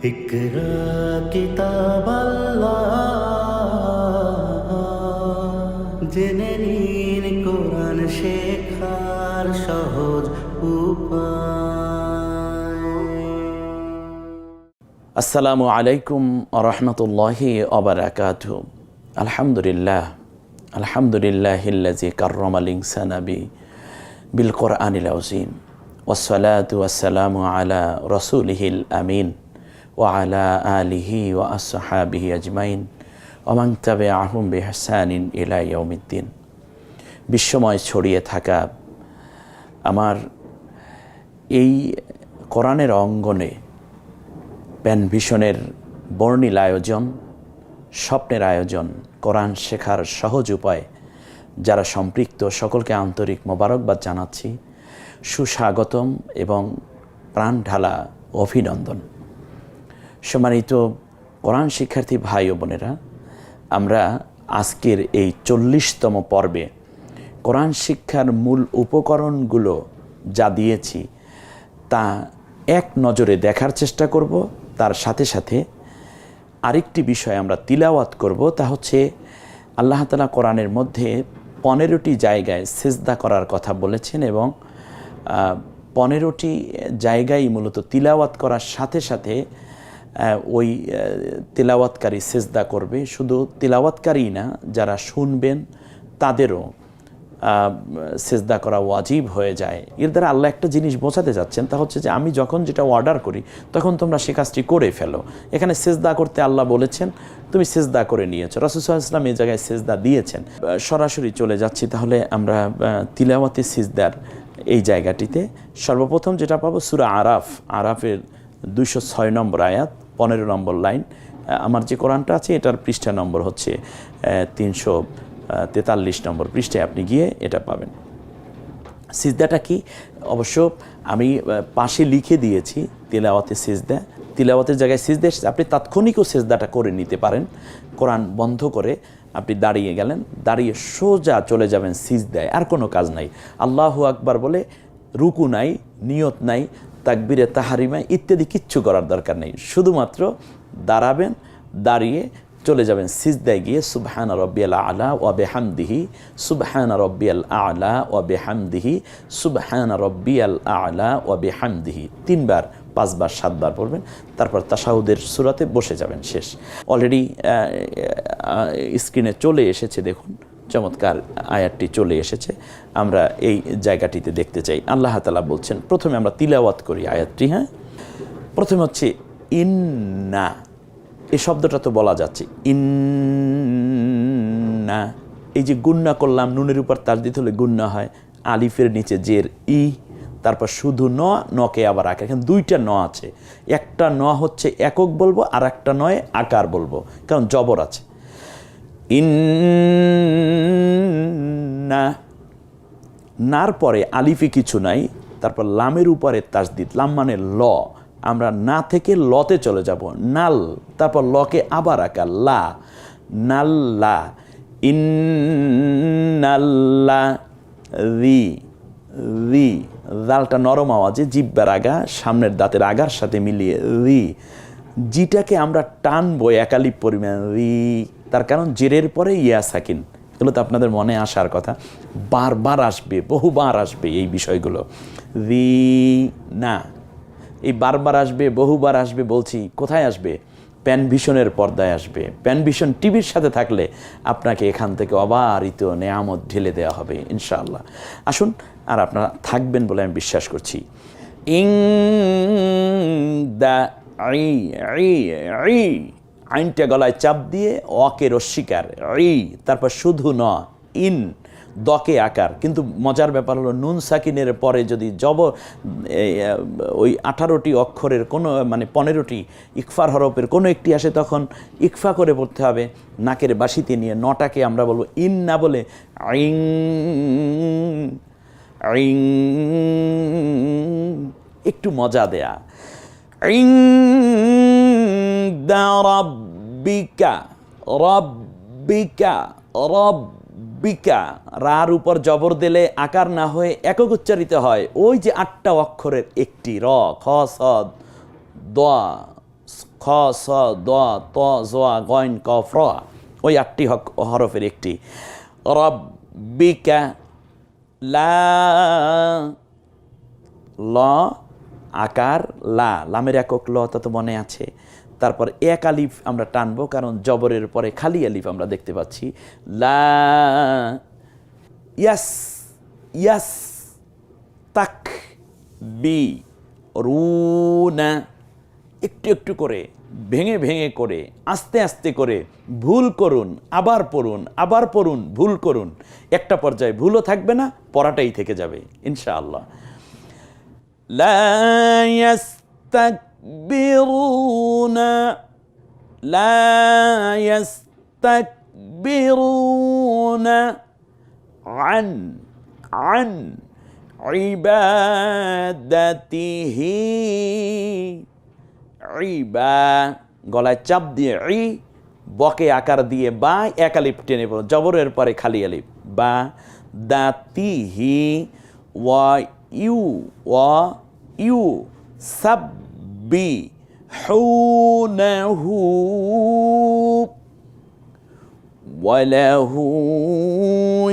اقرا কিতাব জেনে নিন কোরআন শেখার সহজ উপায় আসসালামু আলাইকুম আরহামতুল্লাহি অবরাকাত আলহামদুলিল্লাহ আলহামদুলিল্লাহিল্লাজি কার্রম আল ইনসানাবি বিল কোরআনিল আউজিম ওসলাতু ওয়াসালামু আলা রসুলিহিল আমিন আলিহি ও আসহাবিহি আজমাইন ওমান তবে আহম বেহসানিন ইলা ইয়ৌমিদ্দিন বিশ্বময় ছড়িয়ে থাকা আমার এই কোরআনের অঙ্গনে প্যান ভিশনের বর্ণিল আয়োজন, স্বপ্নের আয়োজন, কোরআন শেখার সহজ উপায়, যারা সম্পৃক্ত, সকলকে আন্তরিক মোবারকবাদ জানাচ্ছি। সুস্বাগতম এবং প্রাণ ঢালা অভিনন্দন। সম্মানিত কোরআন শিক্ষার্থী ভাই ও বোনেরা, আমরা আজকের এই চল্লিশতম পর্বে কোরআন শিক্ষার মূল উপকরণগুলো যা দিয়েছি তা এক নজরে দেখার চেষ্টা করব। তার সাথে সাথে আরেকটি বিষয় আমরা তিলাওয়াত করব, তা হচ্ছে আল্লাহ তালা কোরআনের মধ্যে পনেরোটি জায়গায় সেজদা করার কথা বলেছেন এবং পনেরোটি জায়গায় মূলত তিলাওয়াত করার সাথে সাথে ওই তিলাওয়াতকারী সেজদা করবে। শুধু তিলাওয়াতকারী না, যারা শুনবেন তাদেরও সেজদা করা ওয়াজিব হয়ে যায়। এর দ্বারা আল্লাহ একটা জিনিস বোঝাতে যাচ্ছেন, তা হচ্ছে যে আমি যখন যেটা অর্ডার করি, তখন তোমরা সে কাজটি করে ফেলো। এখানে সেজদা করতে আল্লাহ বলেছেন, তুমি সেজদা করে নিয়েছো। রসুসাল ইসলাম এই জায়গায় সেজদা দিয়েছেন। সরাসরি চলে যাচ্ছি, তাহলে আমরা তিলাওয়াতে সিজদার এই জায়গাটিতে। সর্বপ্রথম যেটা পাবো, সুরা আরাফ। আরাফের দুইশো ছয় নম্বর আয়াত, পনেরো নম্বর লাইন। আমার যে কোরআনটা আছে, এটার পৃষ্ঠা নম্বর হচ্ছে তিনশো তেতাল্লিশ নম্বর পৃষ্ঠায় আপনি গিয়ে এটা পাবেন। সিজদাটা কি? অবশ্য আমি পাশে লিখে দিয়েছি, তিলাওয়াতে সিজদা। তিলাওয়াতের জায়গায় সিজদা আপনি তাৎক্ষণিকও সিজদাটা করে নিতে পারেন। কোরআন বন্ধ করে আপনি দাঁড়িয়ে গেলেন, দাঁড়িয়ে সোজা চলে যাবেন সিজদায়। আর কোনো কাজ নাই। আল্লাহ আকবার বলে, রুকু নাই, নিয়ত নাই তাকবিরে তাহারিমা ইত্যাদি কিচ্ছু করার দরকার নেই। শুধুমাত্র দাঁড়াবেন, দাঁড়িয়ে চলে যাবেন। সিজদায় গিয়ে সুবহান রব্বিয়াল আলা ও বেহামদিহি, সুবহান রব্বিয়াল আলা ও বেহামদিহি, সুবহান রব্বিয়াল আলা ও বেহামদিহি। তিনবার, পাঁচবার, সাতবার পড়বেন। তারপর তাসাউদের সুরাতে বসে যাবেন শেষ। অলরেডি স্ক্রিনে চলে এসেছে, দেখুন। চমৎকার আয়াতটি চলে এসেছে। আমরা এই জায়গাটিতে দেখতে চাই। আল্লাহ তালা বলছেন, প্রথমে আমরা তিলাওয়াত করি আয়াতটি হ্যাঁ? প্রথমে হচ্ছে, ইন্না এই শব্দটা তো বলা যাচ্ছে, ইন্না এই যে গুন্না করলাম, নুনের উপর তার দিতে হলে গুন্না হয়, আলিফের নিচে জের, ই, তারপর শুধু ন, নকে আবার আকার। এখানে দুইটা ন আছে। একটা ন হচ্ছে একক বলব আর একটা নয় আকার বলব, কারণ জবর আছে। ইন্না, নার পরে আলিফে কিছু নাই, তারপর লামের উপরে তাসদিদ, লাম মানে ল, আমরা না থেকে লতে চলে যাব, নাল, তারপর লকে আবার আঁকা লা নাল্লা ইন্নাল্লা রি রি, দালটা নরম আওয়াজে জিব্বার আগা, সামনের দাঁতের আগার সাথে মিলিয়ে রি, জিটাকে আমরা টানবো একালিপ পরিমাণ, রি তার কারণ জেরের পরে ইয়া সাকিন। এগুলো তো আপনাদের মনে আসার কথা। বারবার আসবে, বহুবার আসবে এই বিষয়গুলো। রি না। এই বারবার আসবে, বহুবার আসবে বলছি, কোথায় আসবে? প্যানভিশনের পর্দায় আসবে। প্যানভিশন টিভির সাথে থাকলে আপনাকে এখান থেকে অবারিত নেয়ামত ঢেলে দেওয়া হবে, ইনশাআল্লাহ। আসুন, আর আপনারা থাকবেন বলে আমি বিশ্বাস করছি। ইং দা ই ই ই। আইনটা গলায় চাপ দিয়ে অকে রস্বীকার ই, তারপর শুধু ন, ইন, দকে আকার। কিন্তু মজার ব্যাপার হলো নুন সাকিনের পরে যদি জব ওই আঠারোটি অক্ষরের কোনো মানে পনেরোটি ইকফার হরফের কোনো একটি আসে তখন ইকফা করে পড়তে হবে। নাকের বাসিতে নিয়ে নটাকে আমরা বলব ইন না বলে আইং আইং একটু মজা দেয়া। ইন্দা রব্বিকা রব্বিকা রব্বিকা রার উপর জবর দিলে আকার না হয়ে একক উচ্চারিত হয়। ওই যে আটটা অক্ষরের একটি র, খ, স দোয়া খ, স, দ, ত জোয়া গয়ন কফ র ওই আটটি হক, হরফের একটি। রব্বিকা লা ল আকার, লা, লামের একক ল তা তো মনে আছে। তারপর এক আলিফ আমরা টানবো, কারণ জবরের পরে খালি আলিফ আমরা দেখতে পাচ্ছি। লা, ইয়াস ইয়াস, তাক, বি, রুনা, একটু একটু করে, ভেঙে ভেঙে করে, আস্তে আস্তে করে, ভুল করুন, আবার পড়ুন আবার পড়ুন, ভুল করুন। একটা পর্যায়ে ভুলও থাকবে না, পড়াটাই থেকে যাবে, ইনশাআল্লাহ। لا يستكبرون لا يستكبرون عن عن عبادته ইবা গলায় চাপ দিয়ে ই বকে আকার দিয়ে বা এক আলিপ টেনে পড়ো জবরের পরে খালি আলিপ বা দাতিহি ওয়া ইউ ওয়া ইউ সাব্বি حونه وله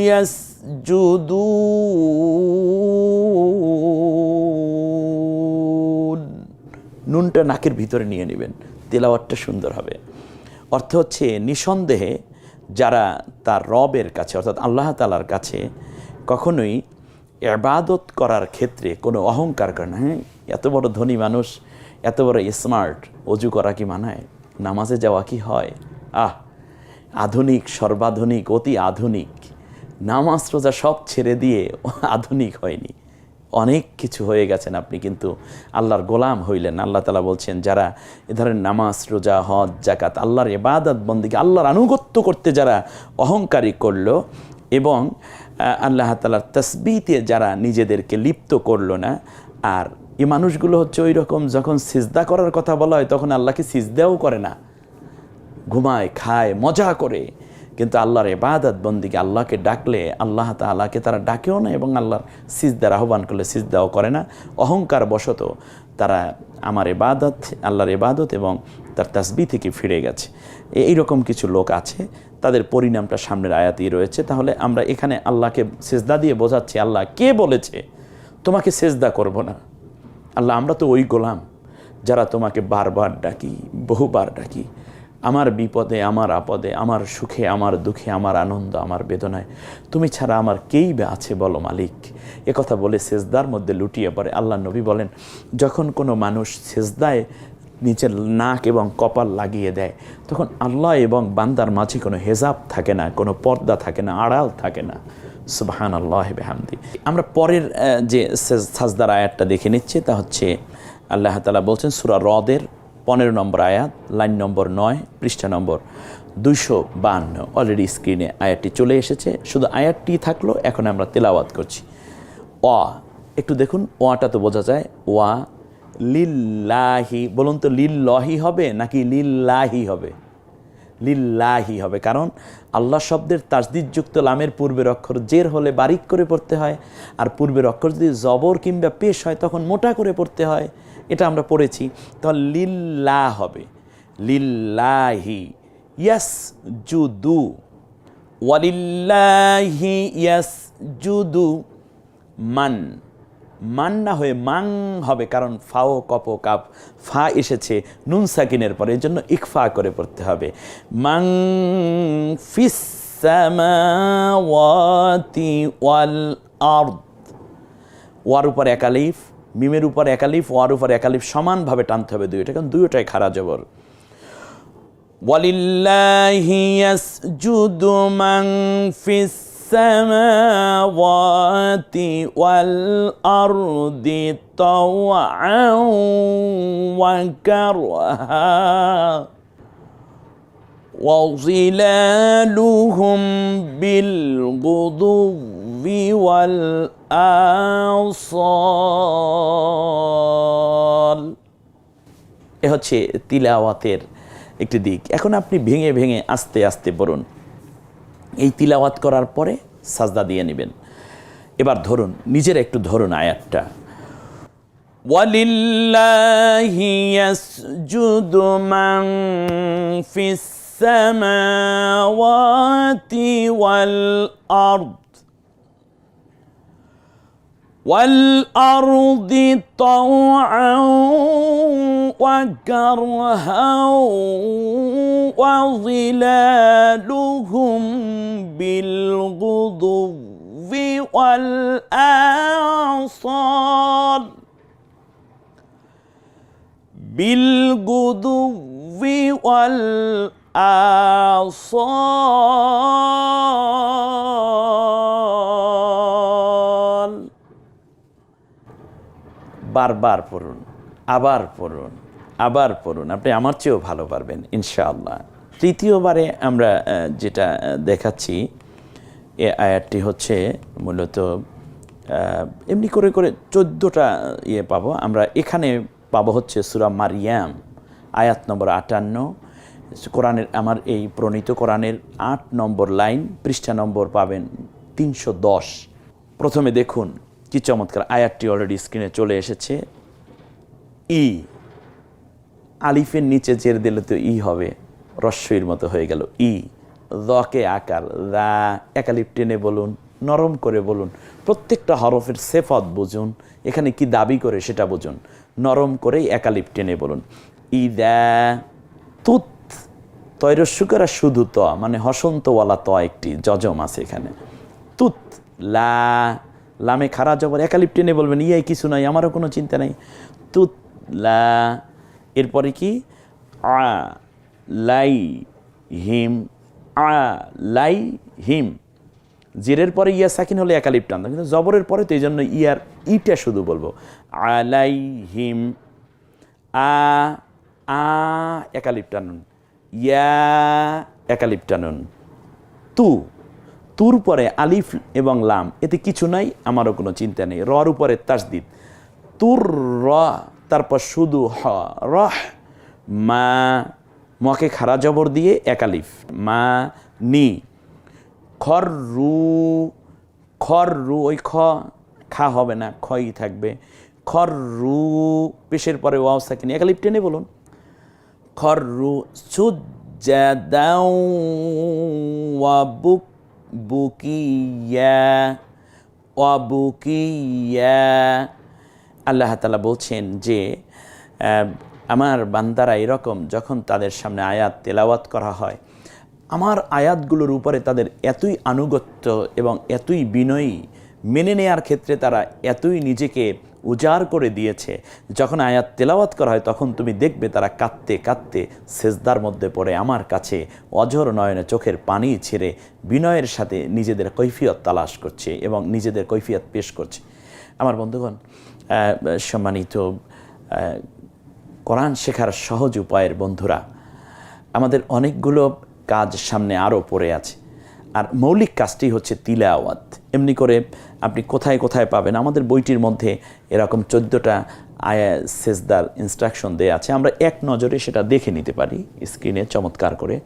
يسجدون নুনটা নাকের ভিতরে নিয়ে নেবেন তেলাওয়াতটা সুন্দর হবে অর্থ হচ্ছে নিঃসন্দেহে যারা তার রবের কাছে অর্থাৎ আল্লাহ তালার কাছে কখনোই এবাদত করার ক্ষেত্রে কোনো অহংকার করে না হ্যাঁ? এত বড় ধনী মানুষ, এত বড় স্মার্ট অজু করা কি মানায়? নামাজে যাওয়া কি হয়? আহ! আধুনিক, সর্বাধুনিক, অতি আধুনিক। নামাজ রোজা সব ছেড়ে দিয়ে আধুনিক হয়নি। অনেক কিছু হয়ে গেছেন আপনি, কিন্তু আল্লাহর গোলাম হইলেন। আল্লাহ তালা বলছেন, যারা এ ধরনের নামাজ, রোজা, হজ জাকাত আল্লাহর এবাদত বন্দিকে আল্লাহর আনুগত্য করতে যারা অহংকারী করল এবং আল্লাহ তালার তসবিতে যারা নিজেদেরকে লিপ্ত করল না, আর এই মানুষগুলো হচ্ছে ওই রকম যখন সিজদা করার কথা বলা হয়, তখন আল্লাহকে সিজদাও করে না। ঘুমায়, খায়, মজা করে। কিন্তু আল্লাহর এবাদত বন্দিকে আল্লাহকে ডাকলে, আল্লাহ তালাকে তারা ডাকেও না এবং আল্লাহর সিজদার আহ্বান করলে সিজদাও করে না। অহংকার বশত তারা আমার এবাদত আল্লাহর এবাদত এবং তার তাসবি থেকে ফিরে গেছে। এইরকম কিছু লোক আছে তাদের পরিণামটা সামনের আয়াতেই রয়েছে। তাহলে আমরা এখানে আল্লাহকে সেজদা দিয়ে বোঝাচ্ছি, আল্লাহ কে বলেছে, তোমাকে সেজদা করব না। আল্লাহ, আমরা তো ওই গোলাম যারা তোমাকে বারবার ডাকি, বহুবার ডাকি। আমার বিপদে, আমার আপদে, আমার সুখে, আমার দুঃখে, আমার আনন্দ, আমার বেদনায়। তুমি ছাড়া আমার কেই বা আছে বলো মালিক? কথা বলে সেজদার মধ্যে লুটিয়ে পড়ে। আল্লাহ নবী বলেন, যখন কোনো মানুষ সেজদায় নিচের নাক এবং কপাল লাগিয়ে দেয়। তখন আল্লাহ এবং বান্দার মাঝে কোনো হেজাব থাকে না, কোনো পর্দা থাকে না, আড়াল থাকে না। সুবাহান আল্লাহ বেহামদি। আমরা পরের যে সাজদার আয়াতটা দেখে নিচ্ছি, তা হচ্ছে আল্লাহ তালা বলছেন, সুরা হ্রদের পনেরো নম্বর আয়াত, লাইন নম্বর নয়, পৃষ্ঠা নম্বর দুইশো বান্ন অলরেডি স্ক্রিনে আয়াতটি চলে এসেছে। শুধু আয়াতটি থাকল, এখন আমরা তেলাওয়াত করছি। অ একটু দেখুন, ওয়াটা তো বোঝা যায়, ওয়া লিল্লাহি, বলুন তো লিল্লাহি হবে নাকি লিল্লাহি হবে? লিল্লাহি হবে, কারণ আল্লাহ শব্দের তাজদিদযুক্ত লামের পূর্বের অক্ষর জের হলে বারিক করে পড়তে হয়, আর পূর্বের অক্ষর যদি জবর কিংবা পেশ হয় তখন মোটা করে পড়তে হয়, এটা আমরা পড়েছি। তখন লিল্লা হবে, লিল্লাহি ইয়াস জুদু ওয়ালিল্লাহি ইয়াস জুদু মান। মান্না হয়ে মাং হবে, কারণ ফাও, কপ কাপ, ফা এসেছে নুন সাকিনের পরে, এর জন্য ইকফা করে পড়তে হবে। মাং ফিস ওয়াল আর্দ। ওয়ার উপর একালিফ মিমের উপর একালিফ ওয়ার উপর একালিফ সমানভাবে টানতে হবে দুইটা, কারণ দুইটাই খারা জবর। ওয়ালিল্লাহি ইয়াসজুদু মান ফিস السماوات والأرض طوعا وكرها وظلالهم بالغدو والآصال এ হচ্ছে তিলাওয়াতের একটি দিক এখন আপনি ভেঙে ভেঙে আস্তে আস্তে পড়ুন এই তিলাওয়াত করার পরে সাজদা দিয়ে নেবেন এবার ধরুন নিজের একটু ধরুন আয়াতটা ولله يسجد من في السماوات والأرض والأرض طوعا وكرها وظلالهم بالغضو والآصال بالغدو والآصال বারবার পড়ুন আবার পড়ুন আবার পড়ুন। আপনি আমার চেয়েও ভালো পারবেন, ইনশাআল্লাহ। তৃতীয়বারে আমরা যেটা দেখাচ্ছি, এ আয়াতটি হচ্ছে মূলত এমনি করে করে চোদ্দোটা ইয়ে পাবো। আমরা এখানে পাবো হচ্ছে সুরা মারিয়াম, আয়াত নম্বর আটান্ন। কোরআনের, আমার এই প্রণীত কোরআনের আট নম্বর লাইন, পৃষ্ঠা নম্বর পাবেন তিনশো দশ। প্রথমে দেখুন, কি চমৎকার, আয়াতটি অলরেডি স্ক্রিনে চলে এসেছে। ই আলিফের নিচে জের দিলে তো ই হবে রস্যইর মতো হয়ে গেল। ই দকে আকার দা একালিপ টেনে বলুন, নরম করে বলুন, প্রত্যেকটা হরফের সেফত বুঝুন, এখানে কি দাবি করে সেটা বুঝুন, নরম করেই একালিপ টেনে বলুন। ই দ্যা তুত তৈরস্যুকারা শুধু ত মানে হসন্তওয়ালা ত একটি যজম আছে এখানে। তুত, লা, লামে খারা জবর একালিপ টেনে বলবেন, ইয়াই কিছু নাই, আমারও কোনো চিন্তা নেই। তুত, লা এরপরে কি? আ, লাই, হিম, আ, লাই, হিম। জিরের পরে ইয়া সাকিন হলে একালিপ কিন্তু জবরের পরে তো এই জন্য ইয়ার ইটা শুধু বলব। আলাই হিম, আ আ, একালিপ টানুন। ইয়া, একালিপ টানুন। তু, তুর পরে আলিফ এবং লাম। এতে কিছু নাই, আমারও কোনো চিন্তা নেই। রর উপরে তাসদিদ। তুর, র তারপর শুধু হ রহ মা মকে খারা জবর দিয়ে একালিফ মা, নি, খর, রু খর, রু, ওই খ, খা হবে না, খই থাকবে, খর, রু, পেশের পরে ওয়াও সাকিনি একালিফ টেনে বলুন, খরু সুজ্জাদাও ওয়া বুক, বুকিয়া, ওয়া বুকিয়া আল্লাহ তালা বলছেন যে আমার বান্দারা এরকম যখন তাদের সামনে আয়াত তেলাওয়াত করা হয়, আমার আয়াতগুলোর উপরে তাদের এতই আনুগত্য এবং এতই বিনয়ী মেনে নেয়ার ক্ষেত্রে তারা এতই নিজেকে উজাড় করে দিয়েছে। যখন আয়াত তেলাওয়াত করা হয়, তখন তুমি দেখবে তারা কাঁদতে কাঁদতে সেজদার মধ্যে পড়ে, আমার কাছে অঝর নয়নে চোখের পানি ছেড়ে বিনয়ের সাথে নিজেদের কৈফিয়ত তালাশ করছে এবং নিজেদের কৈফিয়ত পেশ করছে। আমার বন্ধুগণ সম্মানিত কোরআন শেখার সহজ উপায়ের বন্ধুরা, আমাদের অনেকগুলো কাজ সামনে আরও পড়ে আছে। আর মৌলিক কাজটি হচ্ছে তিলাওয়াত। এমনি করে আপনি কোথায় কোথায় পাবেন, আমাদের বইটির মধ্যে এরকম চোদ্দোটা আয়া সেজদার ইনস্ট্রাকশন দেয়া আছে। আমরা এক নজরে সেটা দেখে নিতে পারি স্ক্রিনে চমৎকার করে।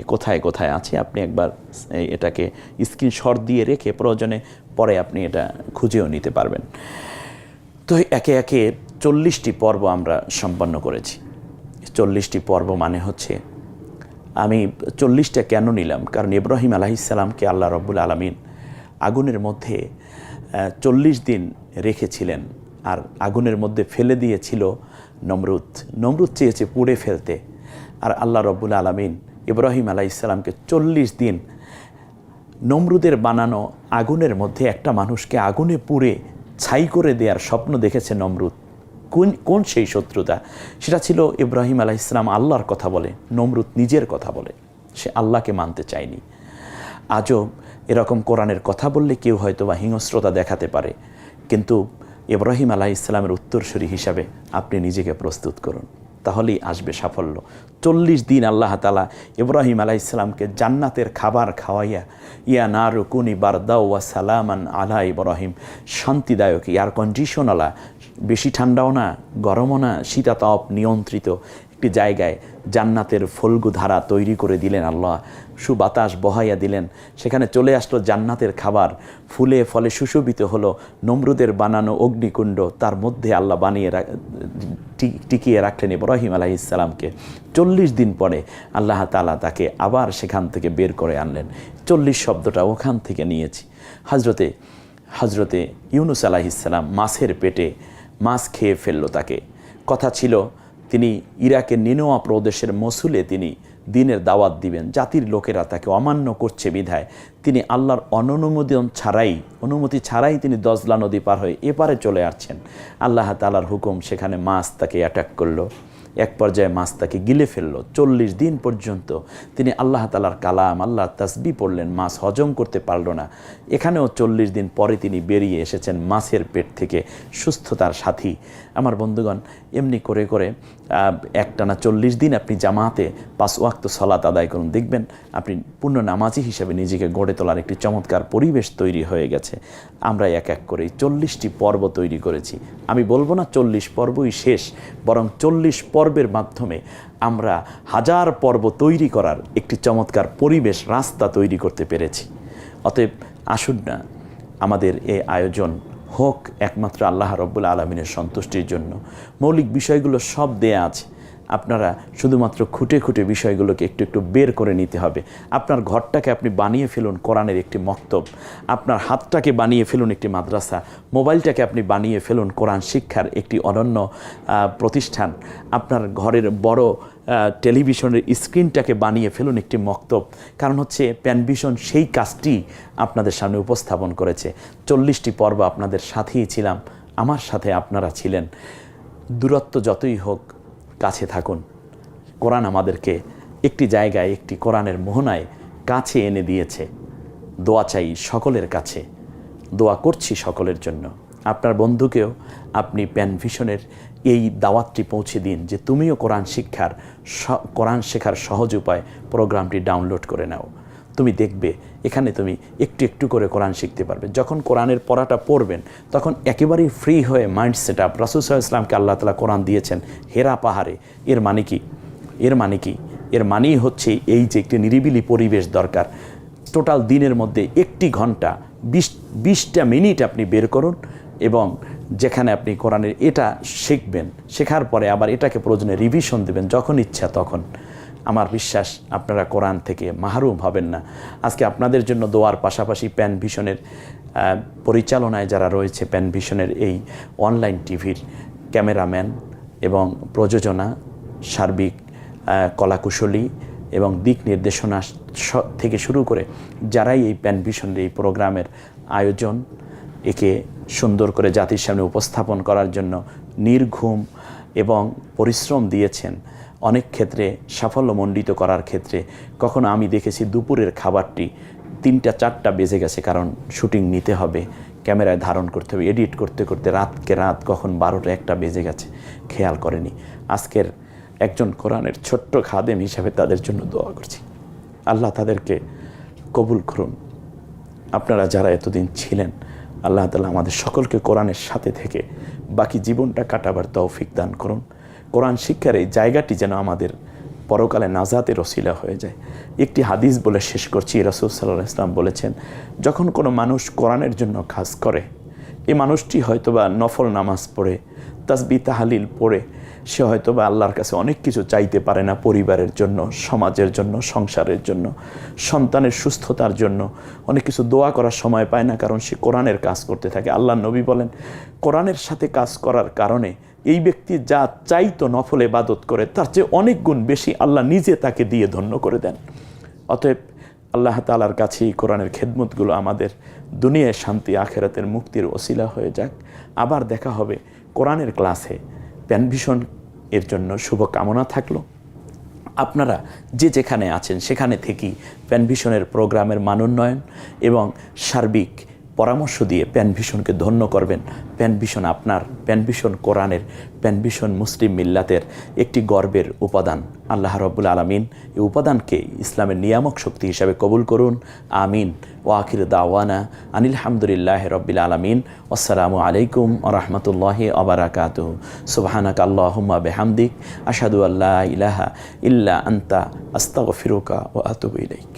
এ কোথায় কোথায় আছে, আপনি একবার এটাকে স্ক্রিনশট দিয়ে রেখে প্রয়োজনে পরে আপনি এটা খুঁজেও নিতে পারবেন। তো একে একে চল্লিশটি পর্ব আমরা সম্পন্ন করেছি। চল্লিশটি পর্ব মানে হচ্ছে, আমি চল্লিশটা কেন নিলাম? কারণ ইব্রাহিম আলাহিসাল্লামকে আল্লাহ রব্বুল আলমিন আগুনের মধ্যে চল্লিশ দিন রেখেছিলেন আর আগুনের মধ্যে ফেলে দিয়েছিল নমরুদ। নমরুদ চেয়েছে পুড়ে ফেলতে। আর আল্লাহ রব্বুল আলমিন ইব্রাহিম আলাইসাল্লামকে চল্লিশ দিন নমরুদের বানানো আগুনের মধ্যে একটা মানুষকে আগুনে পুড়ে ছাই করে দেওয়ার স্বপ্ন দেখেছে নমরুদ। কোন কোন সেই শত্রুতা? সেটা ছিল ইব্রাহিম আলাহ ইসলাম আল্লাহর কথা বলে, নমরুদ নিজের কথা বলে। সে আল্লাহকে মানতে চায়নি। আজও এরকম কোরআনের কথা বললে কেউ হয়তো বা হিংস্রতা দেখাতে পারে। কিন্তু ইব্রাহিম আলাহ ইসলামের উত্তরসূরি হিসাবে আপনি নিজেকে প্রস্তুত করুন। তাহলেই আসবে সাফল্য। চল্লিশ দিন আল্লাহ তালা ইব্রাহিম আলাইসালামকে জান্নাতের খাবার খাওয়াইয়া, ইয়া না রুকুনি বারদাও ওয়া সালামান আলা ইব্রাহিম। শান্তিদায়ক, এয়ার কন্ডিশনওয়ালা বেশি ঠান্ডাও না, গরমও না, শীতাতপ নিয়ন্ত্রিত একটি জায়গায় জান্নাতের ফলগু ধারা তৈরি করে দিলেন আল্লাহ। সুবাতাস বহাইয়া দিলেন। সেখানে চলে আসলো জান্নাতের খাবার। ফুলে ফলে সুশোভিত হলো, নমরুদের বানানো অগ্নিকুণ্ড, তার মধ্যে আল্লাহ বানিয়ে টিকিয়ে রাখলেন ইব্রাহিম আলাহ ইসলামকে চল্লিশ দিন পরে আল্লাহ তালা তাকে আবার সেখান থেকে বের করে আনলেন। চল্লিশ শব্দটা ওখান থেকে নিয়েছি। হজরতে হজরতে ইউনুস আলাহিসাল্লাম মাছের পেটে মাছ খেয়ে ফেলল তাকে। কথা ছিল, তিনি ইরাকের নিনোয়া প্রদেশের মসুলে তিনি দিনের দাওয়াত দিবেন। জাতির লোকেরা তাকে অমান্য করছে বিধায়। তিনি আল্লাহর অননুমোদন ছাড়াই, অনুমতি ছাড়াই তিনি দজলা নদী পার হয়ে এপারে চলে আসছেন। আল্লাহ তালার হুকুম সেখানে মাছ তাকে অ্যাটাক করল। এক পর্যায়ে মাছ তাকে গিলে ফেলল। চল্লিশ দিন পর্যন্ত তিনি আল্লাহ তালার কালাম আল্লাহ তাসবি পড়লেন, মাছ হজম করতে পারল না। এখানেও চল্লিশ দিন পরে তিনি বেরিয়ে এসেছেন মাছের পেট থেকে সুস্থতার সাথী। আমার বন্ধুগণ, এমনি করে করে একটানা চল্লিশ দিন আপনি জামাতে পাঁচ ওয়াক্ত সলাত আদায় করুন। দেখবেন আপনি পূর্ণ নামাজি হিসেবে নিজেকে গড়ে তোলার একটি চমৎকার পরিবেশ তৈরি হয়ে গেছে। আমরা এক এক করে চল্লিশটি পর্ব তৈরি করেছি। আমি বলব না চল্লিশ পর্বই শেষ, বরং চল্লিশ পর্বের মাধ্যমে আমরা হাজার পর্ব তৈরি করার একটি চমৎকার পরিবেশ, রাস্তা তৈরি করতে পেরেছি। অতএব আসুন না, আমাদের এ আয়োজন হোক একমাত্র আল্লাহ রব্বুল আলমিনের সন্তুষ্টির জন্য। মৌলিক বিষয়গুলো সব দেয়া আছে। আপনারা শুধুমাত্র খুঁটে খুঁটে বিষয়গুলোকে একটু একটু বের করে নিতে হবে। আপনার ঘরটাকে আপনি বানিয়ে ফেলুন কোরআনের একটি মক্তব। আপনার হাতটাকে বানিয়ে ফেলুন একটি মাদ্রাসা। মোবাইলটাকে আপনি বানিয়ে ফেলুন কোরআন শিক্ষার একটি অনন্য প্রতিষ্ঠান। আপনার ঘরের বড় টেলিভিশনের স্ক্রিনটাকে বানিয়ে ফেলুন একটি মক্তব। কারণ হচ্ছে প্যানভিশন সেই কাজটি আপনাদের সামনে উপস্থাপন করেছে। চল্লিশটি পর্ব আপনাদের সাথেই ছিলাম। আমার সাথে আপনারা ছিলেন। দূরত্ব যতই হোক কাছে থাকুন। কোরআন আমাদেরকে একটি জায়গায়, একটি কোরআনের মোহনায় কাছে এনে দিয়েছে। দোয়া চাই সকলের কাছে। দোয়া করছি সকলের জন্য। আপনার বন্ধুকেও আপনি প্যানভিশনের এই দাওয়াতটি পৌঁছে দিন যে তুমিও কোরআন শিক্ষার কোরআন শেখার সহজ উপায় প্রোগ্রামটি ডাউনলোড করে নাও। তুমি দেখবে, এখানে তুমি একটু একটু করে কোরআন শিখতে পারবে। যখন কোরআনের পড়াটা পড়বেন, তখন একেবারেই ফ্রি হয়ে মাইন্ড সেট আপ রাসুল ইসলামকে আল্লাহ তালা কোরআন দিয়েছেন, হেরা পাহাড়ে। এর মানে কি? এর মানে কি? এর মানেই হচ্ছে এই যে একটি নিরিবিলি পরিবেশ দরকার। টোটাল দিনের মধ্যে একটি ঘণ্টা, বিশ, বিশটা মিনিট আপনি বের করুন এবং যেখানে আপনি কোরআনের এটা শিখবেন, শেখার পরে আবার এটাকে প্রয়োজনে রিভিশন দেবেন, যখন ইচ্ছা তখন। আমার বিশ্বাস আপনারা কোরআন থেকে মাহরুম হবেন না। আজকে আপনাদের জন্য দোয়ার পাশাপাশি প্যান ভিশনের পরিচালনায় যারা রয়েছে প্যান ভিশনের এই অনলাইন টিভির ক্যামেরাম্যান এবং প্রযোজনা, সার্বিক কলাকুশলী এবং দিক নির্দেশনা থেকে শুরু করে যারাই এই প্যান ভিশনের এই প্রোগ্রামের আয়োজন, একে সুন্দর করে জাতির সামনে উপস্থাপন করার জন্য নির্ঘুম এবং পরিশ্রম দিয়েছেন অনেক ক্ষেত্রে সাফল্যমণ্ডিত করার ক্ষেত্রে কখনো আমি দেখেছি দুপুরের খাবারটি তিনটা, চারটা বেজে গেছে কারণ শুটিং নিতে হবে, ক্যামেরায় ধারণ করতে হবে, এডিট করতে করতে রাতকে রাত কখন বারোটা, একটা বেজে গেছে, খেয়াল করেনি। আজকের একজন কোরআনের ছোট্ট খাদেম হিসাবে তাদের জন্য দোয়া করছি। আল্লাহ তাদেরকে কবুল করুন। আপনারা যারা এতদিন ছিলেন, আল্লাহ তালা আমাদের সকলকে কোরআনের সাথে থেকে বাকি জীবনটা কাটাবার তৌফিক দান করুন। কোরআন শিক্ষার এই জায়গাটি যেন আমাদের পরকালে নাজাতের রসিলা হয়ে যায়। একটি হাদিস বলে শেষ করছি। রসুল সাল্লাহ ইসলাম বলেছেন, যখন কোনো মানুষ কোরআনের জন্য কাজ করে, এই মানুষটি হয়তোবা নফল নামাজ পড়ে, তাসবি তাহালিল পড়ে, সে হয়তোবা আল্লাহর কাছে অনেক কিছু চাইতে পারে না পরিবারের জন্য, সমাজের জন্য, সংসারের জন্য, সন্তানের সুস্থতার জন্য। অনেক কিছু দোয়া করার সময় পায় না কারণ সে কোরআনের কাজ করতে থাকে। আল্লাহ নবী বলেন, কোরআনের সাথে কাজ করার কারণে এই ব্যক্তি যা চাইতো নফল এবাদত করে, তার চেয়ে অনেক গুণ বেশি আল্লাহ নিজে তাকে দিয়ে ধন্য করে দেন। অতএব আল্লাহ তালার কাছে এই কোরআনের খেদমতগুলো আমাদের দুনিয়ায় শান্তি, আখেরাতের মুক্তির ওসিলা হয়ে যাক। আবার দেখা হবে কোরআনের ক্লাসে। প্যানভিশন এর জন্য শুভকামনা থাকল। আপনারা যে যেখানে আছেন, সেখানে থেকেই প্যানভিশনের প্রোগ্রামের মানোন্নয়ন এবং সার্বিক পরামর্শ দিয়ে প্যান ভিশনকে ধন্য করবেন। প্যান ভিশন আপনার, প্যান ভিশন কোরআনের, প্যান ভিশন মুসলিম মিল্লাতের একটি গর্বের উপাদান। আল্লাহ রব্বুল আলমিন এই উপাদানকে ইসলামের নিয়ামক শক্তি হিসাবে কবুল করুন। আমিন। ওয়াকির দাওয়ানা আনিল হামদুলিল্লাহ রব্বিল আলমিন। আসসালামু আলাইকুম আরহামতুল্লাহ আবরাকাত সুবাহানাক আল্লাহুম্মা বেহামদিক। আসাদু আল্লাহ ইলাহা ইল্লা আন্তা। আস্তাগফিরুকা ও আতুবু ইলাইক।